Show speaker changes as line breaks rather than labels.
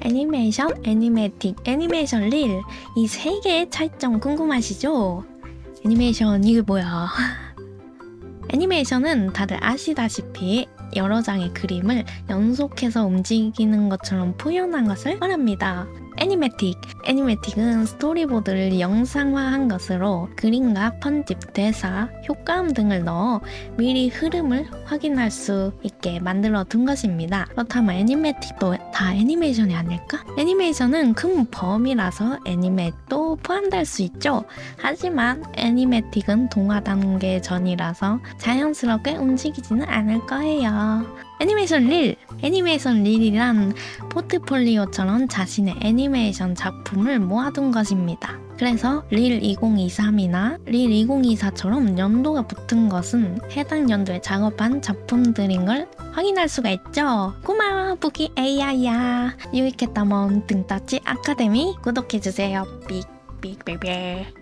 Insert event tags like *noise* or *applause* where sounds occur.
애니메이션, 애니메틱, 애니메이션 릴. 이 세 개의 차이점 궁금하시죠? 애니메이션 이게 뭐야? *laughs* 애니메이션은 다들 아시다시피 여러 장의 그림을 연속해서 움직이는 것처럼 표현한 것을 말합니다. 애니메틱. 애니메틱은 스토리보드를 영상화한 것으로 그림과 편집, 대사, 효과음 등을 넣어 미리 흐름을 확인할 수 있게 만들어 둔 것입니다. 그렇다면 애니메틱도 다 애니메이션이 아닐까? 애니메이션은 큰 범위라서 애니메도 포함될 수 있죠. 하지만 애니메틱은 동화 단계 전이라서 자연스럽게 움직이지는 않을 거예요. 애니메이션 릴! 애니메이션 릴이란 포트폴리오처럼 자신의 애니메이션 작품을 모아둔 것입니다. 그래서 릴 2023이나 릴 2024처럼 연도가 붙은 것은 해당 연도에 작업한 작품들인 걸 확인할 수가 있죠. 고마워 부기 에이야야 유익했다면 등따지 아카데미 구독해주세요. 삑삑삑삑